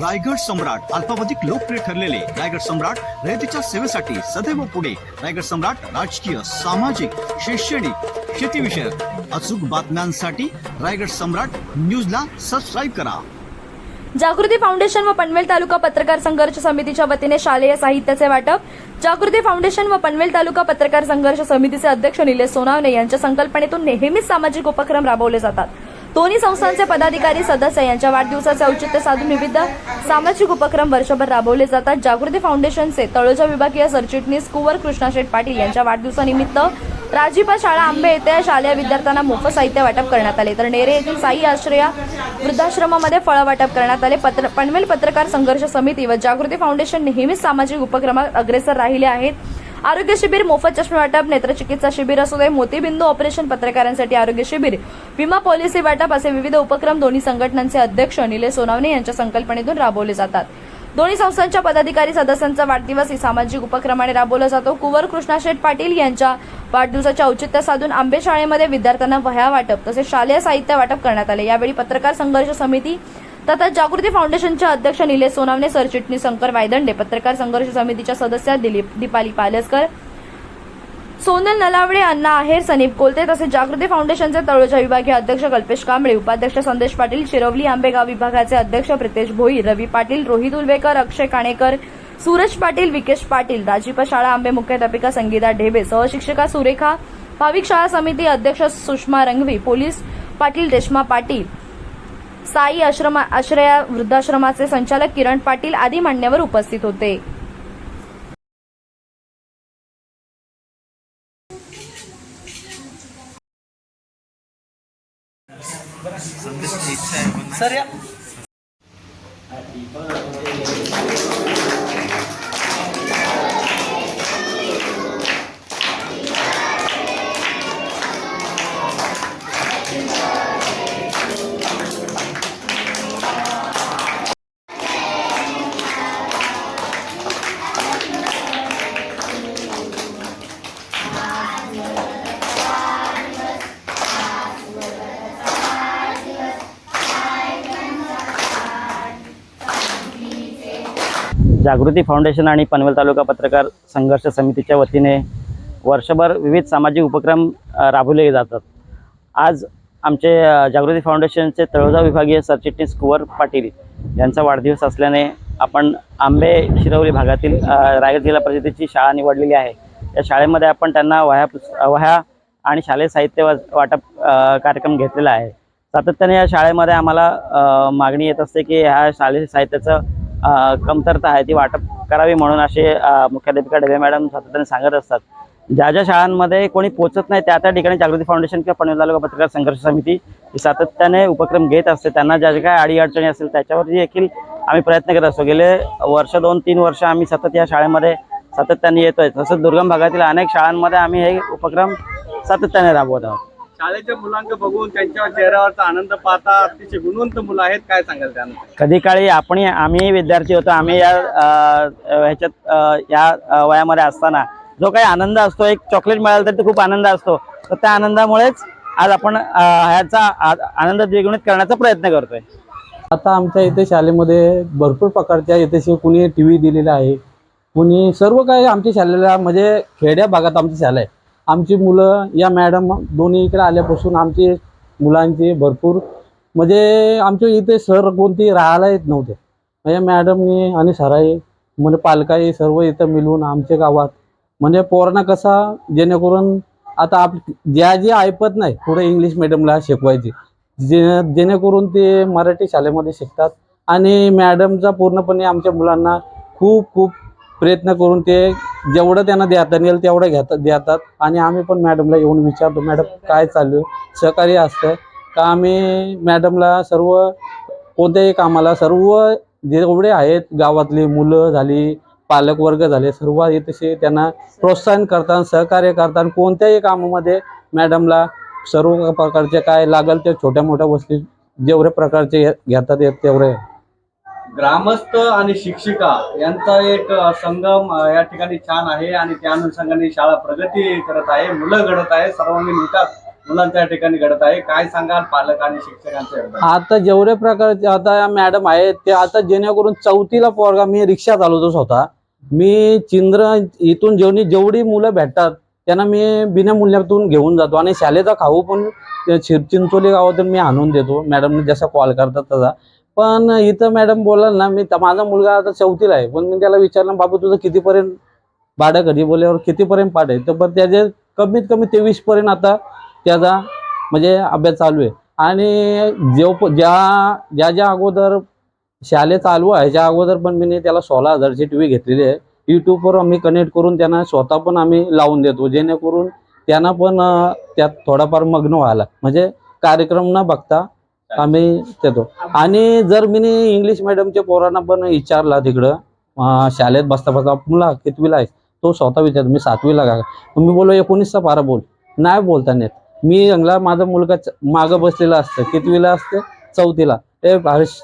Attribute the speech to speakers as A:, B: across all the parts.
A: रायगड सम्राट अल्पावधिक लोकप्रिय ठरलेले रायगड सम्राट रयतेच्या सेवेसाठी सदैव पुढे. रायगड सम्राट राजकीय सामाजिक शैक्षणिक शेतीविषयक अचूक बातम्यांसाठी रायगड सम्राट न्यूजला सबस्क्राईब करा.
B: जागृती फाउंडेशन व पनवेल तालुका पत्रकार संघर्ष समितीच्या वतीने शालेय साहित्याचे वाटप. जागृती फाउंडेशन व पनवेल तालुका पत्रकार संघर्ष समितीचे अध्यक्ष निलेश सोनावणे यांच्या संकल्पनेतून नेहमीच सामाजिक उपक्रम राबवले जातात. दोन्ही संस्थांचे पदाधिकारी सदस्य यांच्या वाढदिवसाचे औचित्य साधून विविध सामाजिक उपक्रम वर्षभर राबवले जातात. जागृती फाउंडेशनचे तळोजा विभागीय सरचिटणीस कुवर कृष्णाशेठ पाटील यांच्या वाढदिवसानिमित्त राजीपा शाळा आंबे येथे शालेय विद्यार्थ्यांना मोफत साहित्य वाटप करण्यात आले. तर नेरे येथील साई आश्रया वृद्धाश्रमामध्ये फळं वाटप करण्यात आले. पत्र पनवेल पत्रकार संघर्ष समिती व जागृती फाउंडेशन नेहमीच सामाजिक उपक्रमात अग्रेसर राहिले आहेत. आरोग्य शिबिर मोफत चष्मे वाटप नेत्रचिकित्सा शिबिर असू दे मोतीबिंदू ऑपरेशन पत्रकारांसाठी आरोग्य शिबिर विमा पॉलिसी वाटप असे विविध उपक्रम दोन्ही संघटनांचे अध्यक्ष निलेश सोनावणे यांच्या संकल्पनेतून राबवले जातात. दोन्ही संस्थांच्या पदाधिकारी सदस्यांचा वाढदिवस ही सामाजिक उपक्रमाने राबवला जातो. कुंवर कृष्णाशेठ पाटील यांच्या वाढदिवसाच्या औचित्य साधून आंबे शाळेमध्ये विद्यार्थ्यांना वह्या वाटप तसेच शालेय साहित्य वाटप करण्यात आले. यावेळी पत्रकार संघर्ष समिती तथा जागृती फाउंडेशनच्या अध्यक्ष निलेश सोनावणे सरचिटणीस शंकर वायदंडे पत्रकार संघर्ष समितीच्या सदस्या दिलीप दीपाली पालसकर सोनल नलावडे अण्णा आहेर सनीप कोलते तसेच जागृती फाउंडेशनचे तळोजा विभागीय अध्यक्ष कल्पेश कांबळे उपाध्यक्ष संदेश पाटील शिरवली आंबेगाव विभागाचे अध्यक्ष प्रितेश भोई रवी पाटील रोहित उलवेकर अक्षय काणेकर सूरज पाटील विकेश पाटील राजीप शाळा आंबे मुख्याध्यापिका संगीता ढेबे सहशिक्षिका सुरेखा भाविक शाळा समिती अध्यक्ष सुषमा रंगवी पोलीस पाटील रेश्मा पाटील साई आश्रमा आश्रया वृद्धाश्रमाचे संचालक किरण पाटील आदी मान्यवर उपस्थित होते.
C: सर या.
D: जागृती फाउंडेशन आणि पनवेल तालुका पत्रकार संघर्ष समितीच्या वतीने वर्षभर विविध सामाजिक उपक्रम राबवले जातात. आज आमचे जागृती फाउंडेशनचे तळोजा विभागीय सरचिटणीस कुवर पाटील यांचा वाढदिवस असल्याने आपण आंबे शिरवली भागातील रायगड जिल्हा परिषदेची शाळा निवडलेली आहे. या शाळेमध्ये आपण त्यांना वह्या वह्या आणि शालेय साहित्य वा- वाटप कार्यक्रम घेतलेला आहे. सातत्याने या शाळेमध्ये आम्हाला मागणी येत असते की ह्या शालेय साहित्याचं कमतरता आहे ती वाटप करावी म्हणून असे मुख्याध्यापिका डबे मॅडम सातत्याने सांगत असतात. ज्या ज्या शाळांमध्ये कोणी पोचत नाही त्या त्या ठिकाणी जागृती फाउंडेशन किंवा पनवेल तालुका पत्रकार संघर्ष समिती ही सातत्याने उपक्रम घेत असते. त्यांना ज्या ज्या काही अडीअडचणी असतील त्याच्यावरती देखील आम्ही प्रयत्न करत असतो. गेले वर्ष दोन तीन वर्ष आम्ही सतत या शाळेमध्ये सातत्याने येतोय. तसंच दुर्गम भागातील अनेक शाळांमध्ये आम्ही हे उपक्रम सातत्याने राबवत आहोत.
C: शाळेच्या मुलांक बघून त्यांच्या चेहऱ्यावरचा आनंद पाहता अतिशय गुणवंत मुलं आहेत. काय सांगाल त्यानंतर?
D: कधी काळी आपण आम्ही विद्यार्थी होतो. आम्ही या अ, ह्याच्यात अ, या वयामध्ये असताना जो काही आनंद असतो एक चॉकलेट मिळालं तर तो खूप आनंद असतो. तर त्या आनंदामुळेच आज आपण अ, ह्याचा आ- आनंद द्विगुणित करण्याचा प्रयत्न करतोय.
E: आता आमच्या इथे शाळेमध्ये भरपूर प्रकारच्या इथे कुणी टी व्ही दिलेला आहे. कुणी सर्व काही आमच्या शाळेला म्हणजे खेड्या भागात आमची शाळा आहे. आमची मुलं या मॅडम दोन्ही इकडे आल्यापासून आमची मुलांची भरपूर म्हणजे आमच्या इथे सर कोणती राहायला येत नव्हते. या मॅडमनी आणि सराई म्हणजे पालकाई सर्व इथं मिळून आमच्या गावात म्हणजे पोरांना कसा जेणेकरून आता आप ज्या जे ऐपत नाही पुढे इंग्लिश मिडियमला शिकवायची जे जेणेकरून ते मराठी शाळेमध्ये शिकतात. आणि मॅडमचा पूर्णपणे आमच्या मुलांना खूप खूप प्रयत्न करून ते जेवढं त्यांना देता येईल तेवढं घेतात देतात. आणि आम्ही पण मॅडमला येऊन विचारतो मॅडम काय चालू आहे? सहकार्य असतं का आम्ही मॅडमला सर्व कोणत्याही कामाला सर्व जेवढे आहेत गावातली मुलं झाली पालकवर्ग झाले सर्व तसे त्यांना प्रोत्साहन करतात सहकार्य करतात. कोणत्याही कामामध्ये मॅडमला सर्व प्रकारचे काय लागल ते छोट्या मोठ्या वस्तू जेवढ्या प्रकारचे घेतात येत तेवढे
C: ग्रामस्थ आणि शिक्षिका यांचा एक संगम या ठिकाणी छान आहे आणि त्या अनुषंगाने शाळा प्रगती करत आहे मुलं घडत आहे सर्वांगीण विकास मुलांच्या ठिकाणी घडत आहे. काय सांगाल पालक आणि शिक्षकांचे
E: आता जेवढे प्रकारचे आता मॅडम आहेत ते आता जेणेकरून चौथीला पोरगा मी रिक्षा चालवतो स्वतः. मी चिंद्र इथून जेवढी जेवढी मुलं भेटतात त्यांना मी बिनामूल्यातून घेऊन जातो आणि शाळेचा खाऊ पण चिंचोली गावातून मी आणून देतो. मॅडमने जसा कॉल करतात तसा. पण इथं मॅडम बोलाल ना मी माझा मुलगा आता चौथीला आहे पण मी त्याला विचारलं बाबू तुझं कितीपर्यंत भाडं कधी बोलल्यावर कितीपर्यंत पाठ आहे? तर पण त्याचे कमीत कमी तेवीस पर्यंत आता त्याचा म्हणजे अभ्यास चालू आहे. आणि जो ज्या ज्या ज्या अगोदर शाळे चालू आहे ज्या अगोदर पण मी त्याला सोळा हजारची टी व्ही घेतलेली आहे. यूट्यूबवर आम्ही कनेक्ट करून त्यांना स्वतः पण आम्ही लावून देतो जेणेकरून त्यांना पण त्यात थोडाफार मग्न व्हायला म्हणजे कार्यक्रम न बघता आम्ही देतो. आणि जर मी इंग्लिश मिडियमच्या पोरांना पण विचारला तिकडं शाळेत बसता बसता मुला कितवीला आहे तो स्वतः विचारतो मी सातवीला का? मी बोलो एकोणीसचा पारा बोल. नाही बोलता मी जंगला माझा मुलगा मागं बसलेला असतं. कितवीला असते? चौथीला. ए हर्ष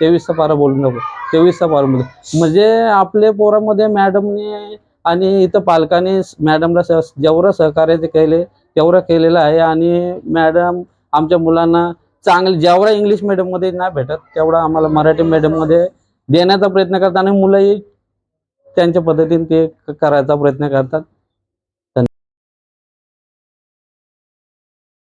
E: तेवीसचा पारा बोलू नको. तेवीसचा पारा बोल म्हणजे आपल्या पोरामध्ये मॅडमने आणि इथं पालकांनी मॅडमला सह जेवढं सहकार्य ते केले तेवढं केलेलं आहे. आणि मॅडम आमच्या मुलांना चांगले जेवढा इंग्लिश मीडियममध्ये नाही भेटत तेवढा आम्हाला मराठी मीडियममध्ये देण्याचा प्रयत्न करतात आणि मुलंही त्यांच्या पद्धतीने ते करायचा प्रयत्न करतात.